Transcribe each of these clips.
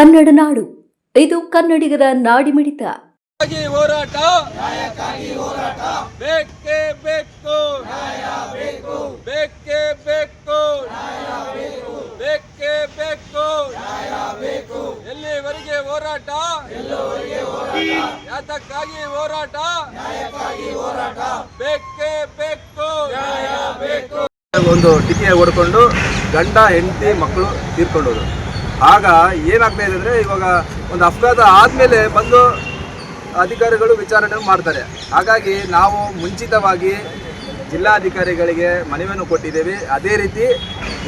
ಕನ್ನಡ ನಾಡು. ಇದು ಕನ್ನಡಿಗರ ನಾಡಿಮಿಡಿತ ಮಿಡಿತ. ಹೋರಾಟ. ಬೇಕೇ ಬೇಕು. ಬೇಕೇ ಬೇಕು. ಬೇಕೇ ಬೇಕು. ಎಲ್ಲಿವರೆಗೆ ಹೋರಾಟ? ಯಾತಕ್ಕಾಗಿ ಹೋರಾಟ? ಬೇಕೇ ಬೇಕು. ಒಂದು ಟಿಕೆ ಹೊಡ್ಕೊಂಡು ಗಂಡ ಹೆಂಡತಿ ಮಕ್ಕಳು ತೀರ್ಕೊಂಡೋದು ಆಗ ಏನಾಗ್ತಾ ಇದೆ ಅಂದರೆ ಇವಾಗ ಒಂದು ಅಪಘಾತ ಆದಮೇಲೆ ಬಂದು ಅಧಿಕಾರಿಗಳು ವಿಚಾರಣೆ ಮಾಡ್ತಾರೆ. ಹಾಗಾಗಿ ನಾವು ಮುಂಚಿತವಾಗಿ ಜಿಲ್ಲಾಧಿಕಾರಿಗಳಿಗೆ ಮನವಿಯನ್ನು ಕೊಟ್ಟಿದ್ದೇವೆ. ಅದೇ ರೀತಿ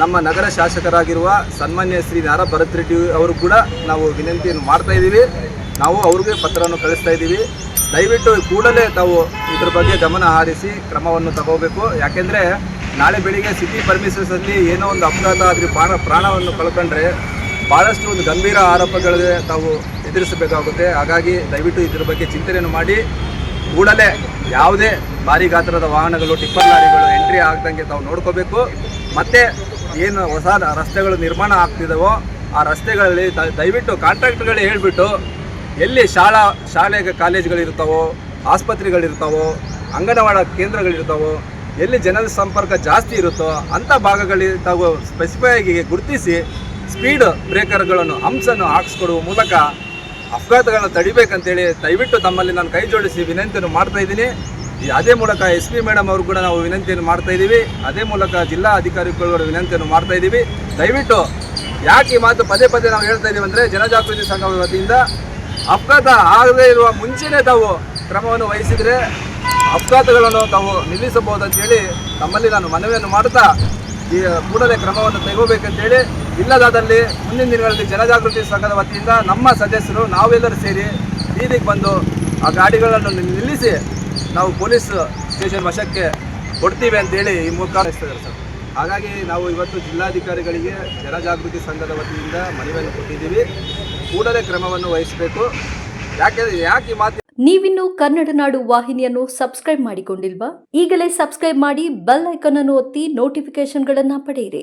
ನಮ್ಮ ನಗರ ಶಾಸಕರಾಗಿರುವ ಸನ್ಮಾನ್ಯ ಶ್ರೀ ನಾರಾ ಭರತ್ ರೆಡ್ಡಿ ಅವರು ಕೂಡ ನಾವು ವಿನಂತಿಯನ್ನು ಮಾಡ್ತಾ ಇದ್ದೀವಿ. ನಾವು ಅವ್ರಿಗೆ ಪತ್ರವನ್ನು ಕಳಿಸ್ತಾ ಇದ್ದೀವಿ. ದಯವಿಟ್ಟು ಕೂಡಲೇ ತಾವು ಇದ್ರ ಬಗ್ಗೆ ಗಮನ ಹರಿಸಿ ಕ್ರಮವನ್ನು ತಗೋಬೇಕು. ಯಾಕೆಂದರೆ ನಾಳೆ ಬೆಳಿಗ್ಗೆ ಸಿಟಿ ಪರ್ಮಿಷನ್ಸಲ್ಲಿ ಏನೋ ಒಂದು ಅಪಘಾತ ಆದರೆ ಪ್ರಾಣ ಪ್ರಾಣವನ್ನು ಕಳ್ಕೊಂಡ್ರೆ ಭಾಳಷ್ಟು ಒಂದು ಗಂಭೀರ ಆರೋಪಗಳಿಗೆ ತಾವು ಎದುರಿಸಬೇಕಾಗುತ್ತೆ. ಹಾಗಾಗಿ ದಯವಿಟ್ಟು ಇದ್ರ ಬಗ್ಗೆ ಚಿಂತನೆಯನ್ನು ಮಾಡಿ. ಕೂಡಲೇ ಯಾವುದೇ ಭಾರಿ ಗಾತ್ರದ ವಾಹನಗಳು, ಟಿಪ್ಪರ್ ಲಾರಿಗಳು ಎಂಟ್ರಿ ಆಗ್ದಂಗೆ ತಾವು ನೋಡ್ಕೋಬೇಕು. ಮತ್ತು ಏನು ಹೊಸ ರಸ್ತೆಗಳು ನಿರ್ಮಾಣ ಆಗ್ತಿದ್ದಾವೋ ಆ ರಸ್ತೆಗಳಲ್ಲಿ ದಯವಿಟ್ಟು ಕಾಂಟ್ರಾಕ್ಟ್ಗಳೇ ಹೇಳಿಬಿಟ್ಟು ಎಲ್ಲಿ ಶಾಲಾ ಶಾಲೆ ಕಾಲೇಜ್ಗಳಿರ್ತಾವೋ, ಆಸ್ಪತ್ರೆಗಳಿರ್ತಾವೋ, ಅಂಗನವಾಡ ಕೇಂದ್ರಗಳಿರ್ತಾವೋ, ಎಲ್ಲಿ ಜನರ ಸಂಪರ್ಕ ಜಾಸ್ತಿ ಇರುತ್ತೋ ಅಂಥ ಭಾಗಗಳಿಗೆ ತಾವು ಸ್ಪೆಸಿಫೈ ಆಗಿ ಗುರುತಿಸಿ ಸ್ಪೀಡ್ ಬ್ರೇಕರ್ಗಳನ್ನು ಹಂಸನ್ನು ಹಾಕಿಸ್ಕೊಡುವ ಮೂಲಕ ಅಪಘಾತಗಳನ್ನು ತಡಿಬೇಕಂತೇಳಿ ದಯವಿಟ್ಟು ತಮ್ಮಲ್ಲಿ ನಾನು ಕೈ ಜೋಡಿಸಿ ವಿನಂತಿಯನ್ನು ಮಾಡ್ತಾ ಇದ್ದೀನಿ. ಅದೇ ಮೂಲಕ ಎಸ್ ಪಿ ಮೇಡಮ್ ಅವರು ಕೂಡ ನಾವು ವಿನಂತಿಯನ್ನು ಮಾಡ್ತಾ ಇದ್ದೀವಿ. ಅದೇ ಮೂಲಕ ಜಿಲ್ಲಾ ಅಧಿಕಾರಿಗಳು ವಿನಂತಿಯನ್ನು ಮಾಡ್ತಾ ಇದ್ದೀವಿ. ದಯವಿಟ್ಟು ಯಾಕೆ ಈ ಮಾತು ಪದೇ ಪದೇ ನಾವು ಹೇಳ್ತಾ ಇದ್ದೀವಿ ಅಂದರೆ ಜನಜಾಗೃತಿ ಸಂಘ ವತಿಯಿಂದ ಅಪಘಾತ ಆಗದೇ ಇರುವ ಮುಂಚೆನೇ ತಾವು ಕ್ರಮವನ್ನು ವಹಿಸಿದರೆ ಅಪಘಾತಗಳನ್ನು ತಾವು ನಿಲ್ಲಿಸಬಹುದು ಅಂತೇಳಿ ತಮ್ಮಲ್ಲಿ ನಾನು ಮನವಿಯನ್ನು ಮಾಡ್ತಾ ಈ ಕೂಡಲೇ ಕ್ರಮವನ್ನು ತೆಗೋಬೇಕಂತೇಳಿ ಇಲ್ಲದಾದಲ್ಲಿ ಮುಂದಿನ ದಿನಗಳಲ್ಲಿ ಜನಜಾಗೃತಿ ಸಂಘದ ವತಿಯಿಂದ ನಮ್ಮ ಸದಸ್ಯರು ನಾವೆಲ್ಲರೂ ಸೇರಿ ಬೀದಿಗೆ ಬಂದು ಆ ಗಾಡಿಗಳನ್ನು ನಿಲ್ಲಿಸಿ ನಾವು ಪೊಲೀಸ್ ಸ್ಟೇಷನ್ ವಶಕ್ಕೆ ಕೊಡ್ತೀವಿ ಅಂತೇಳಿ ಈ ಮೂಲಕ ಸರ್. ಹಾಗಾಗಿ ನಾವು ಇವತ್ತು ಜಿಲ್ಲಾಧಿಕಾರಿಗಳಿಗೆ ಜನಜಾಗೃತಿ ಸಂಘದ ವತಿಯಿಂದ ಮನವಿಯನ್ನು ಕೊಟ್ಟಿದ್ದೀವಿ. ಕೂಡಲೇ ಕ್ರಮವನ್ನು ವಹಿಸಬೇಕು. ಯಾಕೆ ಯಾಕೆ ಈ ಮಾತು ನೀವಿನ್ನು ಕನ್ನಡ ನಾಡು ವಾಹಿನಿಯನ್ನು ಸಬ್ಸ್ಕ್ರೈಬ್ ಮಾಡಿಕೊಂಡಿಲ್ವಾ? ಈಗಲೇ ಸಬ್ಸ್ಕ್ರೈಬ್ ಮಾಡಿ ಬೆಲ್ ಐಕಾನ್ ಅನ್ನು ಒತ್ತಿ ನೋಟಿಫಿಕೇಶನ್ಗಳನ್ನು ಪಡೆಯಿರಿ.